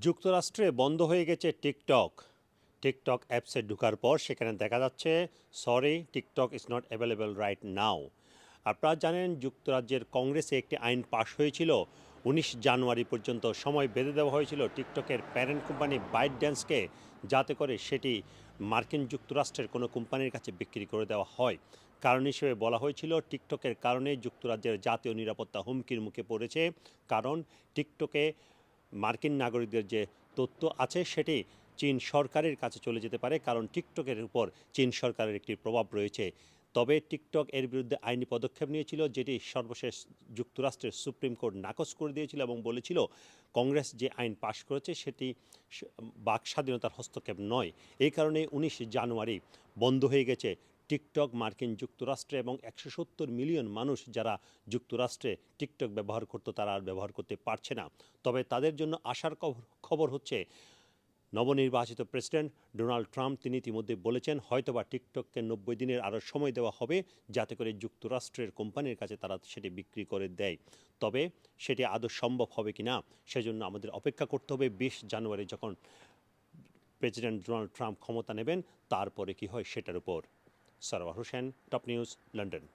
যুক্তরাষ্ট্রে বন্ধ হয়ে গেছে টিকটক। টিকটক অ্যাপসে ঢোকার পর সেখানে দেখা যাচ্ছে, sorry, TikTok is not available right now আপনারা জানেন, যুক্তরাজ্যের কংগ্রেসে একটি আইন পাশ হয়েছিল। উনিশ জানুয়ারি পর্যন্ত সময় বেঁধে দেওয়া হয়েছিল টিকটকের প্যারেন্ট কোম্পানি বাইট ড্যান্সকে যাতে করে সেটি মার্কিন যুক্তরাষ্ট্রের কোনো কোম্পানির কাছে বিক্রি করে দেওয়া হয়। কারণ হিসেবে বলা হয়েছিল, টিকটকের কারণে যুক্তরাজ্যের জাতীয় নিরাপত্তা হুমকির মুখে পড়েছে। কারণ টিকটকে মার্কিন নাগরিকদের যে তথ্য আছে সেটি চীন সরকারের কাছে চলে যেতে পারে, কারণ টিকটকের উপর চীন সরকারের একটি প্রভাব রয়েছে। তবে টিকটক এর বিরুদ্ধে আইনি পদক্ষেপ নিয়েছিল, যেটি সর্বশেষ যুক্তরাষ্ট্রের সুপ্রিম কোর্ট নাকচ করে দিয়েছিল এবং বলেছিল, কংগ্রেস যে আইন পাশ করেছে সেটি বাক স্বাধীনতার হস্তক্ষেপ নয়। এই কারণে উনিশ জানুয়ারি বন্ধ হয়ে গেছে টিকটক, মার্কিন যুক্তরাষ্ট্রে এবং একশো সত্তর মিলিয়ন মানুষ যারা যুক্তরাষ্ট্রে টিকটক ব্যবহার করতো, তারা আর ব্যবহার করতে পারছে না। তবে তাদের জন্য আসার খবর- খবর হচ্ছে, নবনির্বাচিত প্রেসিডেন্ট ডোনাল্ড ট্রাম্প তিনি ইতিমধ্যে বলেছেন, হয়তোবা টিকটককে নব্বই দিনের আরও সময় দেওয়া হবে, যাতে করে যুক্তরাষ্ট্রের কোম্পানির কাছে তারা সেটি বিক্রি করে দেয়। তবে সেটি আদৌ সম্ভব হবে কি না সেজন্য আমাদের অপেক্ষা করতে হবে বিশ জানুয়ারি যখন প্রেসিডেন্ট ডোনাল্ড ট্রাম্প ক্ষমতা নেবেন, তারপরে কি হয় সেটার উপর। Sarwar Hussain top news London